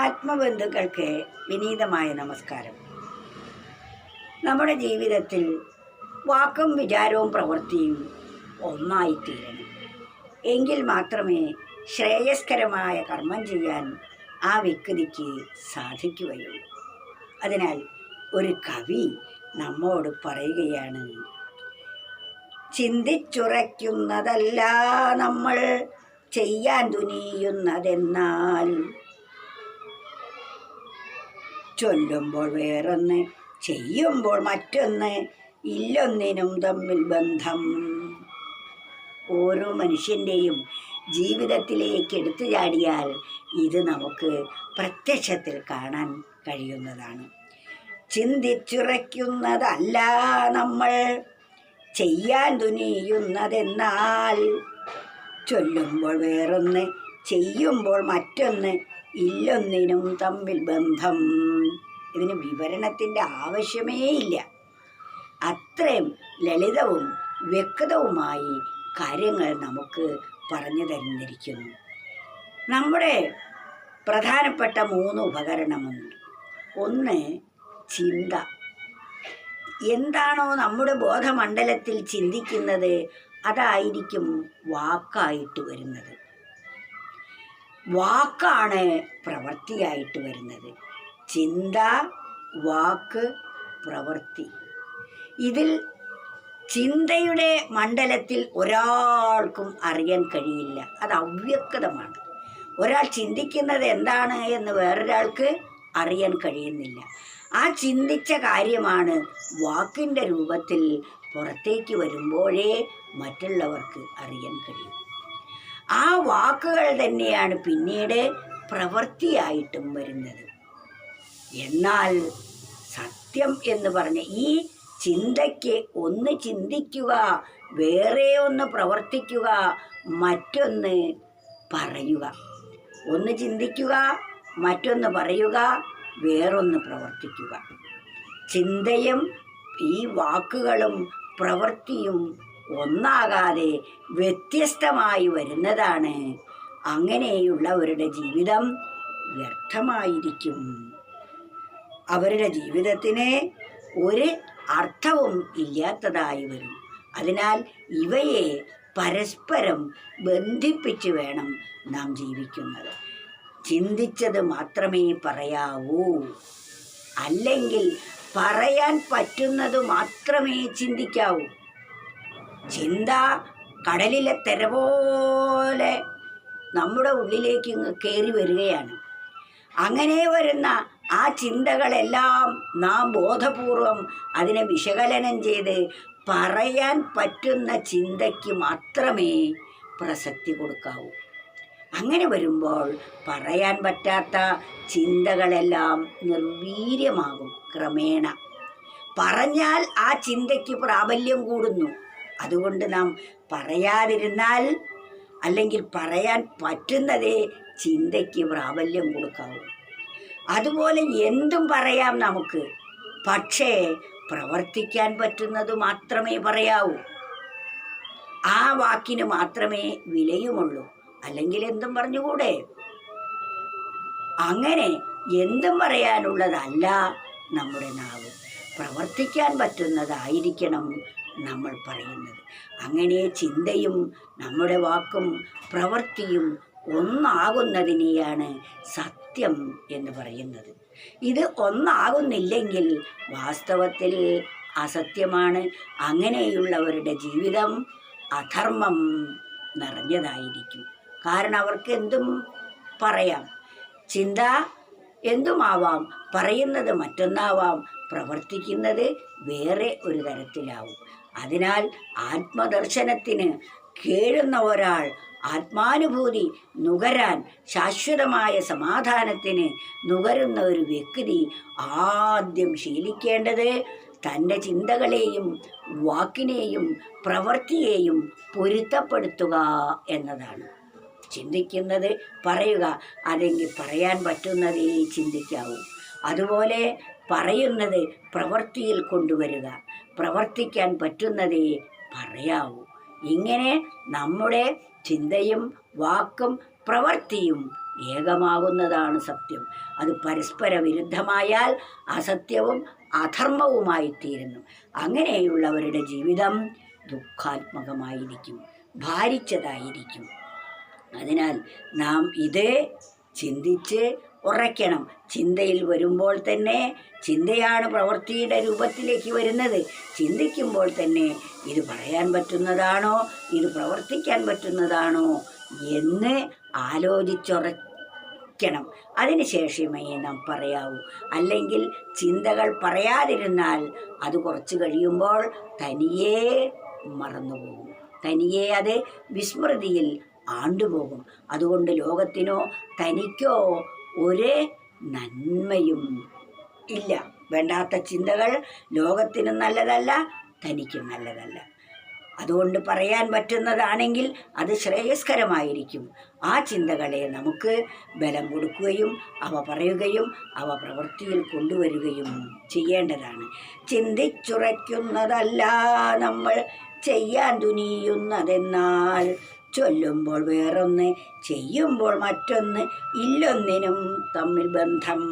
ആത്മബന്ധുക്കൾക്ക് വിനീതമായ നമസ്കാരം. നമ്മുടെ ജീവിതത്തിൽ വാക്കും വിചാരവും പ്രവൃത്തിയും ഒന്നായിത്തീരണം. എങ്കിൽ മാത്രമേ ശ്രേയസ്കരമായ കർമ്മം ചെയ്യാൻ ആ വ്യക്തിക്ക് സാധിക്കുകയുള്ളൂ. അതിനാൽ ഒരു കവി നമ്മോട് പറയുകയാണ് ചിന്തിച്ചുറയ്ക്കുന്നതല്ല നമ്മൾ ചെയ്യാൻ തുനിയുന്നതെന്നാൽ ചൊല്ലുമ്പോൾ വേറൊന്ന് ചെയ്യുമ്പോൾ മറ്റൊന്ന് ഇല്ലൊന്നിനും തമ്മിൽ ബന്ധം. ഓരോ മനുഷ്യന്റെയും ജീവിതത്തിലേക്ക് എടുത്തു ചാടിയാൽ ഇത് നമുക്ക് പ്രത്യക്ഷത്തിൽ കാണാൻ കഴിയുന്നതാണ്. ചിന്തിച്ചുറയ്ക്കുന്നതല്ല നമ്മൾ ചെയ്യാൻ തുനിയുന്നതെന്നാൽ. ചൊല്ലുമ്പോൾ വേറൊന്ന് ചെയ്യുമ്പോൾ മറ്റൊന്ന് ഇല്ലൊന്നിനും തമ്മിൽ ബന്ധം. ഇതിന് വിവരണത്തിന്റെ ആവശ്യമേ ഇല്ല അത്രയും ലളിതവും വ്യക്തവുമായി കാര്യങ്ങൾ നമുക്ക് പറഞ്ഞു തന്നിരിക്കുന്നു. നമ്മുടെ പ്രധാനപ്പെട്ട മൂന്ന് ഉപകരണമുണ്ട് ഒന്ന് ചിന്ത. എന്താണോ നമ്മുടെ ബോധമണ്ഡലത്തിൽ ചിന്തിക്കുന്നത് അതായിരിക്കും വാക്കായിട്ട് വരുന്നത്. വാക്കാണ് പ്രവൃത്തിയായിട്ട് വരുന്നത്. ചിന്ത വാക്ക് പ്രവൃത്തി. ഇതിൽ ചിന്തയുടെ മണ്ഡലത്തിൽ ഒരാൾക്കും അറിയാൻ കഴിയില്ല. അത് അവ്യക്തമാണ്. ഒരാൾ ചിന്തിക്കുന്നത് എന്താണ് എന്ന് വേറൊരാൾക്ക് അറിയാൻ കഴിയുന്നില്ല. ആ ചിന്തിച്ച കാര്യമാണ് വാക്കിന്റെ രൂപത്തിൽ പുറത്തേക്ക് വരുമ്പോഴേ മറ്റുള്ളവർക്ക് അറിയാൻ കഴിയും. ആ വാക്കുകൾ തന്നെയാണ് പിന്നീട് പ്രവൃത്തിയായിട്ടും വരുന്നത്. എന്നാൽ സത്യം എന്ന് പറഞ്ഞ ഈ ചിന്തയ്ക്ക് ഒന്ന് ചിന്തിക്കുക വേറെ ഒന്ന് പ്രവർത്തിക്കുക മറ്റൊന്ന് പറയുക. ഒന്ന് ചിന്തിക്കുക മറ്റൊന്ന് പറയുക വേറൊന്ന് പ്രവർത്തിക്കുക. ചിന്തയും ഈ വാക്കുകളും പ്രവൃത്തിയും ഒന്നാകാതെ വ്യത്യസ്തമായി വരുന്നതാണ്. അങ്ങനെയുള്ളവരുടെ ജീവിതം വ്യർത്ഥമായിരിക്കും. അവരുടെ ജീവിതത്തിന് ഒരു അർത്ഥവും ഇല്ലാത്തതായി വരും. അതിനാൽ ഇവയെ പരസ്പരം ബന്ധിപ്പിച്ച് വേണം നാം ജീവിക്കുന്നത്. ചിന്തിച്ചത് മാത്രമേ പറയാവൂ. അല്ലെങ്കിൽ പറയാൻ പറ്റുന്നത് മാത്രമേ ചിന്തിക്കാവൂ. ചിന്ത കടലിലെ തിര പോലെ നമ്മുടെ ഉള്ളിലേക്ക് കയറി വരികയാണ്. അങ്ങനെ വരുന്ന ആ ചിന്തകളെല്ലാം നാം ബോധപൂർവം അതിനെ വിശകലനം ചെയ്ത് പറയാൻ പറ്റുന്ന ചിന്തയ്ക്ക് മാത്രമേ പ്രസക്തി കൊടുക്കാവൂ. അങ്ങനെ വരുമ്പോൾ പറയാൻ പറ്റാത്ത ചിന്തകളെല്ലാം നിർവീര്യമാകും ക്രമേണ. പറഞ്ഞാൽ ആ ചിന്തയ്ക്ക് പ്രാബല്യം കൂടുന്നു. അതുകൊണ്ട് നാം പറയാതിരുന്നാൽ അല്ലെങ്കിൽ പറയാൻ പറ്റുന്നതേ ചിന്തയ്ക്ക് പ്രാബല്യം കൊടുക്കാവൂ. അതുപോലെ എന്തും പറയാം നമുക്ക്. പക്ഷേ പ്രവർത്തിക്കാൻ പറ്റുന്നത് മാത്രമേ പറയാവൂ. ആ വാക്കിന് മാത്രമേ വിലയുമുള്ളൂ. അല്ലെങ്കിൽ എന്തും പറഞ്ഞുകൂടെ? അങ്ങനെ എന്തും പറയാനുള്ളതല്ല നമ്മുടെ നാവ്. പ്രവർത്തിക്കാൻ പറ്റുന്നതായിരിക്കണം നമ്മൾ പറയുന്നത്. അങ്ങനെ ചിന്തയും നമ്മുടെ വാക്കും പ്രവൃത്തിയും ഒന്നാകുന്നതിനെയാണ് സത്യം എന്ന് പറയുന്നത്. ഇത് ഒന്നാകുന്നില്ലെങ്കിൽ വാസ്തവത്തിൽ അസത്യമാണ്. അങ്ങനെയുള്ളവരുടെ ജീവിതം അധർമ്മം നിറഞ്ഞതായിരിക്കും. കാരണം അവർക്ക് എന്തും പറയാം. ചിന്ത എന്തുമാവാം? പറയുന്നത് മറ്റൊന്നാവാം. പ്രവർത്തിക്കുന്നത് വേറെ ഒരു തരത്തിലാവും. അതിനാൽ ആത്മദർശനത്തിന് കേഴുന്ന ഒരാൾ ആത്മാനുഭൂതി നുകരാൻ ശാശ്വതമായ സമാധാനത്തിന് നുകരുന്ന ഒരു വ്യക്തി ആദ്യം ശീലിക്കേണ്ടത് തന്റെ ചിന്തകളെയും വാക്കിനെയും പ്രവൃത്തിയെയും പൊരുത്തപ്പെടുത്തുക എന്നതാണ്. ചിന്തിക്കുന്നത് പറയുക അല്ലെങ്കിൽ പറയാൻ പറ്റുന്നതേ ചിന്തിക്കാവൂ. അതുപോലെ പറയുന്നത് പ്രവൃത്തിയിൽ കൊണ്ടുവരിക. പ്രവർത്തിക്കാൻ പറ്റുന്നതേ പറയാവൂ. ഇങ്ങനെ നമ്മുടെ ചിന്തയും വാക്കും പ്രവൃത്തിയും ഏകമാകുന്നതാണ് സത്യം. അത് പരസ്പര വിരുദ്ധമായാൽ അസത്യവും അധർമ്മവുമായി തീരുന്നു അങ്ങനെയുള്ളവരുടെ ജീവിതം ദുഃഖാത്മകമായിരിക്കും ഭാരിച്ചതായിരിക്കും. അതിനാൽ നാം ഇത് ചിന്തിച്ച് ഉറയ്ക്കണം. ചിന്തയിൽ വരുമ്പോൾ തന്നെ ചിന്തയാണ് പ്രവൃത്തിയുടെ രൂപത്തിലേക്ക് വരുന്നത്. ചിന്തിക്കുമ്പോൾ തന്നെ ഇത് പറയാൻ പറ്റുന്നതാണോ? ഇത് പ്രവർത്തിക്കാൻ പറ്റുന്നതാണോ? എന്ന് ആലോചിച്ചുറയ്ക്കണം. അതിനുശേഷമേ നാം പറയാവൂ. അല്ലെങ്കിൽ ചിന്തകൾ പറയാതിരുന്നാൽ അത് കുറച്ച് കഴിയുമ്പോൾ തനിയേ മറന്നുപോകും. തനിയെ അത് വിസ്മൃതിയിൽ ആണ്ടുപോകും. അതുകൊണ്ട് ലോകത്തിനോ തനിക്കോ ഒരു നന്മയും ഇല്ല. വേണ്ടാത്ത ചിന്തകൾ ലോകത്തിനും നല്ലതല്ല തനിക്കും നല്ലതല്ല. അതുകൊണ്ട് പറയാൻ പറ്റുന്നതാണെങ്കിൽ അത് ശ്രേയസ്കരമായിരിക്കും. ആ ചിന്തകളെ നമുക്ക് ബലം കൊടുക്കുകയും അവ പറയുകയും അവ പ്രവൃത്തിയിൽ കൊണ്ടുവരികയും ചെയ്യേണ്ടതാണ്. ചിന്തിച്ചുറയ്ക്കുന്നതല്ല നമ്മൾ ചെയ്യാൻ തുനിയുന്നതെന്നാൽ ചൊല്ലുമ്പോൾ വേറൊന്ന് ചെയ്യുമ്പോൾ മറ്റൊന്ന് ഇല്ലൊന്നിനും തമ്മിൽ ബന്ധം.